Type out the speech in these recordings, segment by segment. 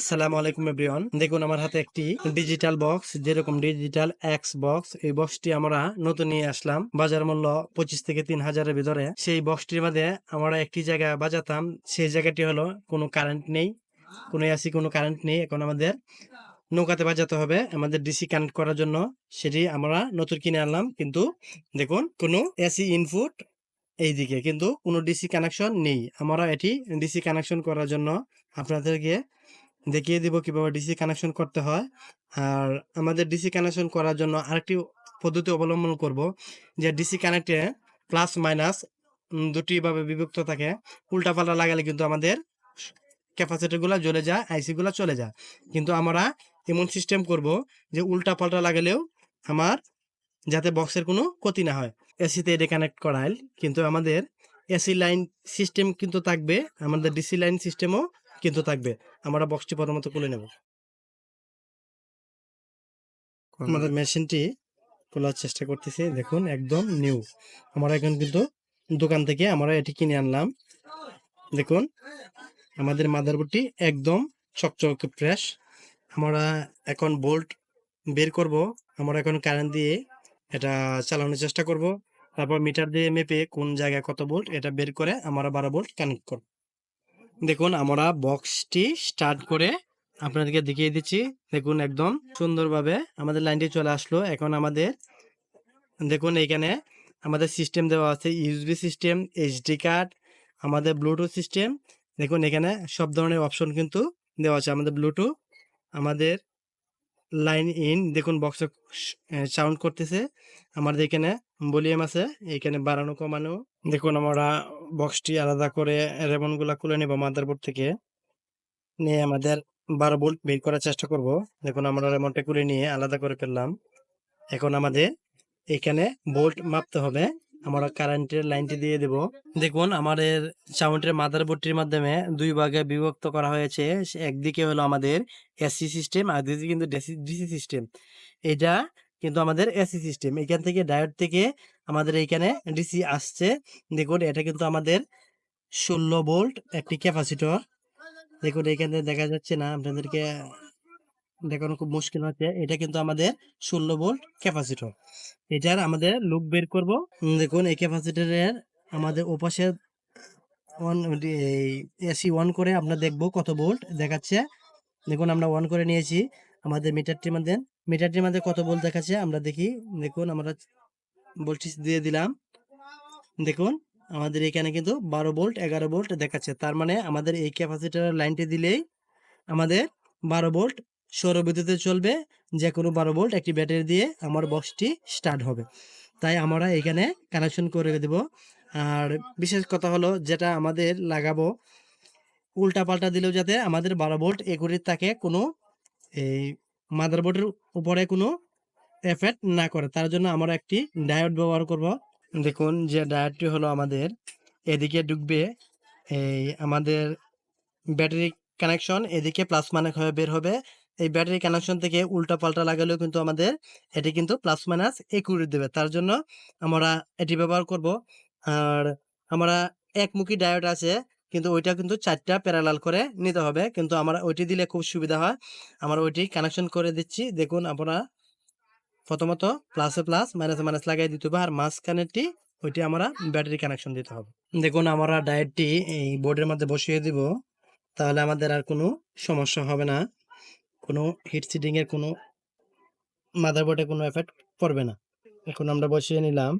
আসসালামু আলাইকুম এভরিওয়ান দেখুন, আমার হাতে একটি ডিজিটাল বক্স যেরকম ডিজিটাল এক্স বক্স এই বক্সটি আমরা নতুন নিয়ে আসলাম। বাজার মূল্য পঁচিশ থেকে তিন হাজারের ভিতরে। সেই বক্সটির মধ্যে আমরা একটি জায়গা বাজাতাম। সেই জায়গাটি হলো, কোনো কারেন্ট নেই, কোনো এসি কোনো কারেন্ট নেই। এখন আমাদের নৌকাতে বাজাতে হবে। আমাদের ডিসি কানেক্ট করার জন্য সেটি আমরা নতুন কিনে আনলাম। কিন্তু দেখুন, কোনো এসি ইনপুট এইদিকে, কিন্তু কোনো ডিসি কানেকশন নেই। আমরা এটি ডিসি কানেকশন করার জন্য আপনাদেরকে দেখিয়ে দিব কীভাবে ডিসি কানেকশন করতে হয়। আর আমাদের ডিসি কানেকশন করার জন্য আরেকটি পদ্ধতি অবলম্বন করব, যে ডিসি কানেক্টে প্লাস মাইনাস দুটি ভাবে বিভক্ত থাকে। উল্টাপাল্টা লাগালে কিন্তু আমাদের ক্যাপাসিটিগুলো জ্বলে যায় আইসিগুলো চলে যায়। কিন্তু আমরা এমন সিস্টেম করব, যে উল্টা পাল্টা লাগালেও আমার যাতে বক্সের কোনো ক্ষতি না হয়। এসিতে এটা কানেক্ট করাইল, কিন্তু আমাদের এসি লাইন সিস্টেম কিন্তু থাকবে, আমাদের ডিসি লাইন সিস্টেমও কিন্তু থাকবে। আমরা বক্সটি প্রথমত খুলে নেব। আমাদের মেশিনটি খোলার চেষ্টা করতেছি। দেখুন একদম নিউ আমরা এখন কিন্তু দোকান থেকে আমরা এটি কিনে আনলাম। দেখুন আমাদের মাদারবোর্ডটি একদম চকচক ফ্রেশ আমরা এখন বোল্ট বের করব। আমরা এখন কারেন্ট দিয়ে এটা চালানোর চেষ্টা করব। তারপর মিটার দিয়ে মেপে কোন জায়গায় কত বোল্ট এটা বের করে আমরা বারো বোল্ট কানেক্ট করব। দেখুন, আমরা বক্সটি স্টার্ট করে আপনাদেরকে দেখিয়ে দিচ্ছি। দেখুন, একদম সুন্দরভাবে আমাদের লাইনটি চলে আসলো। এখন আমাদের, দেখুন এখানে আমাদের সিস্টেম দেওয়া আছে ইউএসবি সিস্টেম এইচডি কার্ড আমাদের ব্লুটুথ সিস্টেম দেখুন, এখানে সব ধরনের অপশন কিন্তু দেওয়া আছে আমাদের ব্লুটুথ আমাদের লাইন ইন, দেখুন বক্স সাউন্ড করতেছে। আমাদের এখানে ভলিউম আছে, এখানে বাড়ানো, কমানো। দেখুন আমরা বক্সটি আলাদা করে রেমনগুলা খুলে নেব মাদারবোর্ড থেকে। নিয়ে আমাদের বারো বোল্ট বের করার চেষ্টা করব। দেখুন আমরা রেমনটা খুলে নিয়ে আলাদা করে ফেললাম। এখন আমাদের এখানে বোল্ট মাপতে হবে। আমরা কারেন্টের লাইনটি দিয়ে দেব। দেখুন, আমাদের সাউন্ডের মাদার মাদারবোর্ডটির মাধ্যমে দুই ভাগে বিভক্ত করা হয়েছে। একদিকে হলো আমাদের এসি সিস্টেম আর দিকে কিন্তু ডিসি সিস্টেম এটা কিন্তু আমাদের এসি সিস্টেম এখান থেকে ডায়োড থেকে আমাদের এইখানে ডিসি আসছে। দেখুন, এটা কিন্তু আমাদের ষোলো ভোল্ট একটি ক্যাপাসিটর দেখুন, এখানে দেখা যাচ্ছে না। আপনাদেরকে দেখানো খুব মুশকিল হচ্ছে এটা কিন্তু আমাদের ষোলো ভোল্ট ক্যাপাসিটর। এটার আমাদের লুক বের করব। দেখুন, এই ক্যাপাসিটরের আমাদের ওপাশে অন এই এসি অন করে আমরা দেখব কত ভোল্ট দেখাচ্ছে। দেখুন, আমরা অন করে নিয়েছি। আমাদের মিটারটির মধ্যে মিটারটির মধ্যে কত ভোল্ট দেখাচ্ছে আমরা দেখি। দেখুন, আমরা ভোল্টেজ দিয়ে দিলাম। দেখুন, আমাদের এখানে কিন্তু বারো ভোল্ট, এগারো ভোল্ট দেখাচ্ছে। তার মানে আমাদের এই ক্যাপাসিটার লাইনটি দিলেই আমাদের বারো ভোল্ট সৌর বিদ্যুতে চলবে যে কোনো বারো ভোল্ট একটি ব্যাটারি দিয়ে আমার বক্সটি স্টার্ট হবে। তাই আমরা এখানে কানেকশন করে দেব। আর বিশেষ কথা হলো, যেটা আমাদের লাগাবো উল্টা পাল্টা দিলেও যাতে আমাদের বারো ভোল্ট একুরির থাকে কোনো, এই মাদারবোর্ডের উপরে কোনো এফেক্ট না করে। তার জন্য আমরা একটি ডায়োড ব্যবহার করব। দেখুন যে ডায়োডটি হলো আমাদের, এদিকে ঢুকবে, এই আমাদের ব্যাটারি কানেকশন, এদিকে প্লাস মানে বের হবে। এই ব্যাটারি কানেকশন থেকে উল্টা পাল্টা লাগালেও কিন্তু আমাদের এটি কিন্তু প্লাস মাইনাস একুরেট দেবে। তার জন্য আমরা এটি ব্যবহার করব। আর আমরা একমুখী ডায়োড আছে, কিন্তু ওইটা কিন্তু চারটা প্যারালাল করে নিতে হবে। কিন্তু আমরা ওইটি দিলে খুব সুবিধা হয়। আমরা ওইটি কানেকশন করে দিচ্ছি। দেখুন আমরা প্রথমত প্লাসে প্লাস মাইনাসে মাইনাস লাগাই দিতে হবে। আর মাঝখানেরটি, ওইটি আমরা ব্যাটারি কানেকশন দিতে হবে। দেখুন আমরা ডায়েটটি এই বোর্ডের মধ্যে বসিয়ে দিব। তাহলে আমাদের আর কোনো সমস্যা হবে না। কোনো হিট সিটিং এর কোনো মাদারবোর্ডে কোনো এফেক্ট পড়বে না। এখন আমরা বসিয়ে নিলাম।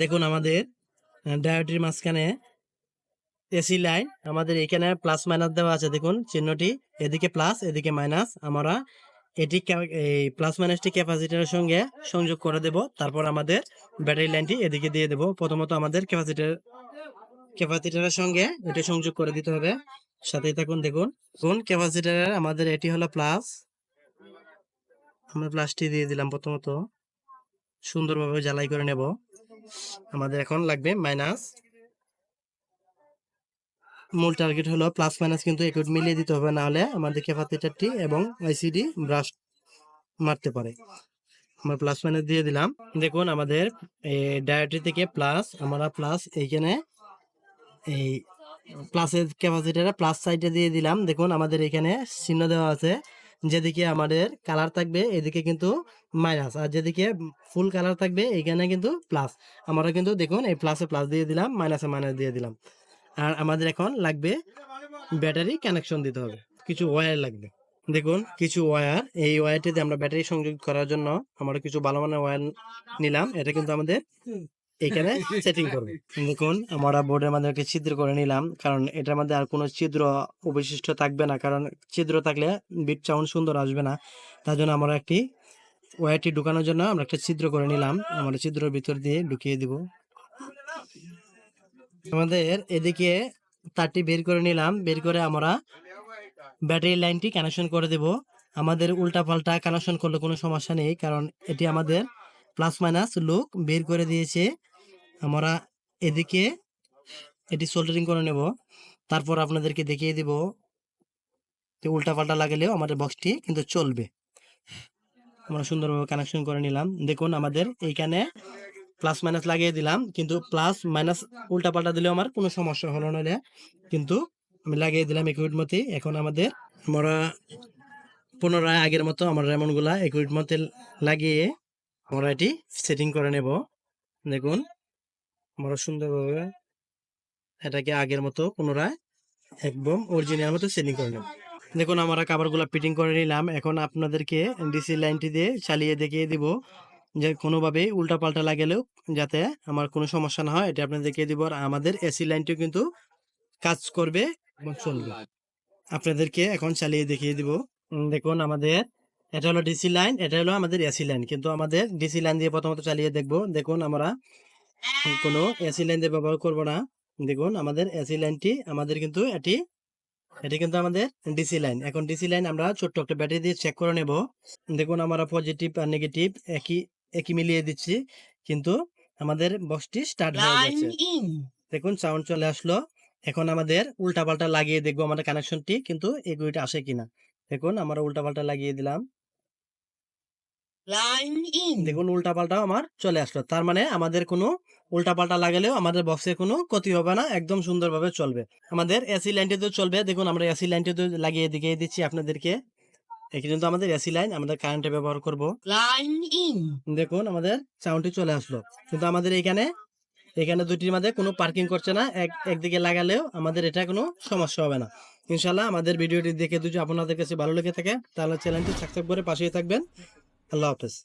দেখুন আমাদের ডায়োটির মাঝখানে এসি লাইন আমাদের এখানে প্লাস মাইনাস দেওয়া আছে। দেখুন, চিহ্নটি এদিকে প্লাস এদিকে মাইনাস আমরা এটি এই প্লাস মাইনাসটি ক্যাপাসিটারের সঙ্গে সংযোগ করে দেব। তারপর আমাদের ব্যাটারি লাইনটি এদিকে দিয়ে দেব। প্রথমত আমাদের ক্যাপাসিটার ক্যাপাসিটারের সঙ্গে এটি সংযোগ করে দিতে হবে। সাথেই থাকুন, দেখুন। কোন ক্যাপাসিটারের আমাদের এটি হলো প্লাস আমরা প্লাসটি দিয়ে দিলাম প্রথমত। সুন্দরভাবে জ্বালাই করে নেব। আমাদের এখন লাগবে মাইনাস মূল টার্গেট হলো প্লাস মাইনাস কিন্তু একটু মিলিয়ে দিতে হবে, না হলে আমাদের ক্যাপাসিটারটি এবং আইসিডি ব্রাশ মারতে পারে। আমরা প্লাস মাইনাস দিয়ে দিলাম। দেখুন, আমাদের ডায়োটি থেকে প্লাস আমরা প্লাস এইখানে এই প্লাসের ক্যাপাসিটারে প্লাস সাইডে দিয়ে দিলাম। দেখুন, আমাদের এখানে চিহ্ন দেওয়া আছে। যেদিকে আমাদের কালার থাকবে, এদিকে কিন্তু মাইনাস আর যেদিকে ফুল কালার থাকবে, এখানে কিন্তু প্লাস আমরা কিন্তু দেখুন, এই প্লাসে প্লাস দিয়ে দিলাম মাইনাসে মাইনাস দিয়ে দিলাম। আর আমাদের এখন লাগবে ব্যাটারি কানেকশন দিতে হবে। কিছু ওয়্যার লাগবে। দেখুন, কিছু ওয়্যার এই ওয়্যারটিতে আমরা ব্যাটারি সংযোগ করার জন্য আমরা কিছু ভালো মানের ওয়্যার নিলাম। এটা কিন্তু আমাদের এখানে সেটিং করবে। দেখুন, আমরা বোর্ডের মধ্যে একটা ছিদ্র করে নিলাম, কারণ এটার মধ্যে আর কোনো ছিদ্র অবশিষ্ট থাকবে না, কারণ ছিদ্র থাকলে বিট সাউন্ড সুন্দর আসবে না। তার জন্য আমরা একটি ওয়্যারটি ঢুকানোর জন্য আমরা একটা ছিদ্র করে নিলাম। আমরা ছিদ্রের ভিতর দিয়ে ঢুকিয়ে দিব। আমাদের এদিকে তারটি বের করে নিলাম। বের করে আমরা ব্যাটারি লাইনটি কানেকশন করে দেব। আমাদের উল্টা পাল্টা কানেকশন করলে কোনো সমস্যা নেই, কারণ এটি আমাদের প্লাস মাইনাস লুক বের করে দিয়েছে। আমরা এদিকে এটি সোল্ডারিং করে নেব। তারপর আপনাদেরকে দেখিয়ে দিব উল্টা পাল্টা লাগালেও আমাদের বক্সটি কিন্তু চলবে। আমরা সুন্দরভাবে কানেকশন করে নিলাম। দেখুন, আমাদের এইখানে প্লাস মাইনাস লাগিয়ে দিলাম, কিন্তু প্লাস মাইনাস উল্টা পাল্টা দিলেও আমার কোনো সমস্যা হলো না। কিন্তু আমি লাগিয়ে দিলাম একুইট মতে এখন আমাদের আমরা পুনরায় আগের মতো আমার রেমনগুলা একুইট মতে লাগিয়ে আমরা এটি সেটিং করে নেব। দেখুন আমরা সুন্দরভাবে এটাকে আগের মতো পুনরায় একদম অরিজিনাল মতো সেটিং করে নেব। দেখুন, আমরা কাভারগুলো ফিটিং করে নিলাম। এখন আপনাদেরকে ডিসি লাইনটি দিয়ে চালিয়ে দেখিয়ে দিব যে কোনোভাবেই উল্টা পাল্টা লাগালেও যাতে আমার কোনো সমস্যা না হয়, এটা আপনাদের দেখিয়ে দিব। আর আমাদের এসি লাইনটিও কিন্তু কাজ করবে এবং চলবে। আপনাদেরকে এখন চালিয়ে দেখিয়ে দিব। দেখুন, আমাদের এটা হলো ডিসি লাইন এটা হলো আমাদের এসি লাইন কিন্তু আমাদের ডিসি লাইন দিয়ে প্রথমত চালিয়ে দেখব। দেখুন, আমরা কোনো এসি লাইন দিয়ে ব্যবহার করব না। দেখুন আমাদের এসি লাইনটি আমাদের কিন্তু এটি এটি কিন্তু আমাদের ডিসি লাইন এখন ডিসি লাইন আমরা ছোট্ট একটা ব্যাটারি দিয়ে চেক করে নেব। দেখুন আমরা পজিটিভ আর নেগেটিভ একই একই মিলিয়ে দিচ্ছি কিন্তু আমাদের বক্সটি স্টার্ট হয়ে যাচ্ছে দেখুন সাউন্ড চলে আসলো। এখন আমাদের উল্টা পাল্টা লাগিয়ে দেখব আমাদের কানেকশনটি কিন্তু এগুলিটা আসে কিনা। দেখুন আমরা উল্টা পাল্টা লাগিয়ে দিলাম। দেখুন উল্টা পাল্টাও আমার চলে আসলো। তার মানে আমাদের কোনো উল্টা পাল্টা লাগালেও আমাদের বক্সে কোনো ক্ষতি হবে না একদম সুন্দরভাবে চলবে। আমাদের এসি লাইনটিতে চলবে। দেখুন আমরা এসি লাইনটিতে লাগিয়ে দেখিয়ে দিচ্ছি আপনাদেরকে। এখানে কিন্তু আমাদের এসি লাইন আমাদের কারেন্টে ব্যবহার করব। দেখুন আমাদের সাউন্ডটি চলে আসলো। কিন্তু আমাদের এখানে এখানে দুটির মধ্যে কোনো পার্কিং করছে না। এক একদিকে লাগালেও আমাদের এটা কোনো সমস্যা হবে না। ইনশাল্লাহ আমাদের ভিডিওটি দেখে যদি আপনাদের কাছে ভালো লেগে থাকে তাহলে চ্যানেলটি সাবস্ক্রাইব করে পাশেই থাকবেন। আল্লাহ হাফেজ